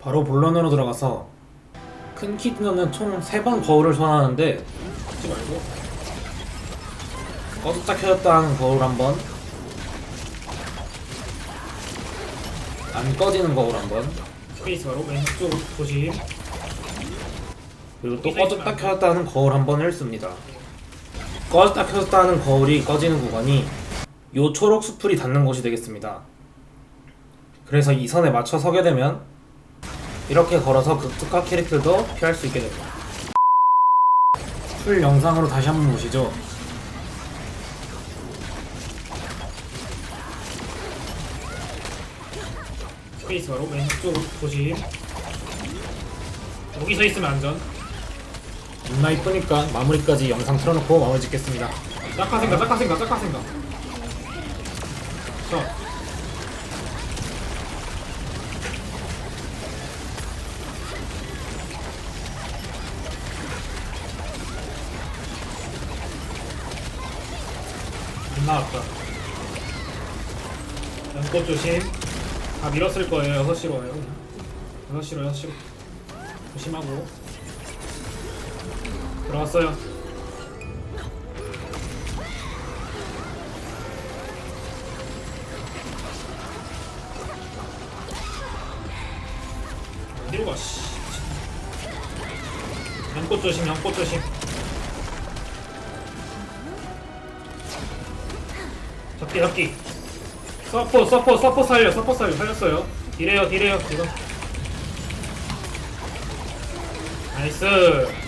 바로 본론으로 들어가서 큰 키드는 총 3번 거울을 소환하는데 하지 말고 꺼졌다 켜졌다 하는 거울 한번. 안 꺼지는 거울 한번. 스페이스바로 왼쪽 조심. 그리고 또 꺼졌다 켜졌다 하는 거울 한 번을 씁니다. 꺼졌다 켜졌다 하는 거울이 꺼지는 구간이 요 초록 수풀이 닿는 곳이 되겠습니다. 그래서 이 선에 맞춰 서게 되면 이렇게 걸어서 극특화 캐릭터도 피할 수 있게 됩니다. 풀 영상으로 다시 한번 보시죠. 스페이스바로 왼쪽 조심. 여기 서 있으면 안전. 존나 이쁘니까 마무리까지 영상 틀어놓고 마무리 짓겠습니다. 짝가 생각 짝가 생각 짝가 생각. 자 안 나왔다. 연꽃 조심. 다 밀었을 거예요. 6시로 와요 6시로 6시로. 조심하고. 들어왔어요. 어디로 가, 씨. 연꽃 조심, 연꽃 조심. 잡기, 잡기. 서포, 서포, 서포 살려, 서포 살려, 살렸어요. 딜해요, 딜해요, 지금. 나이스.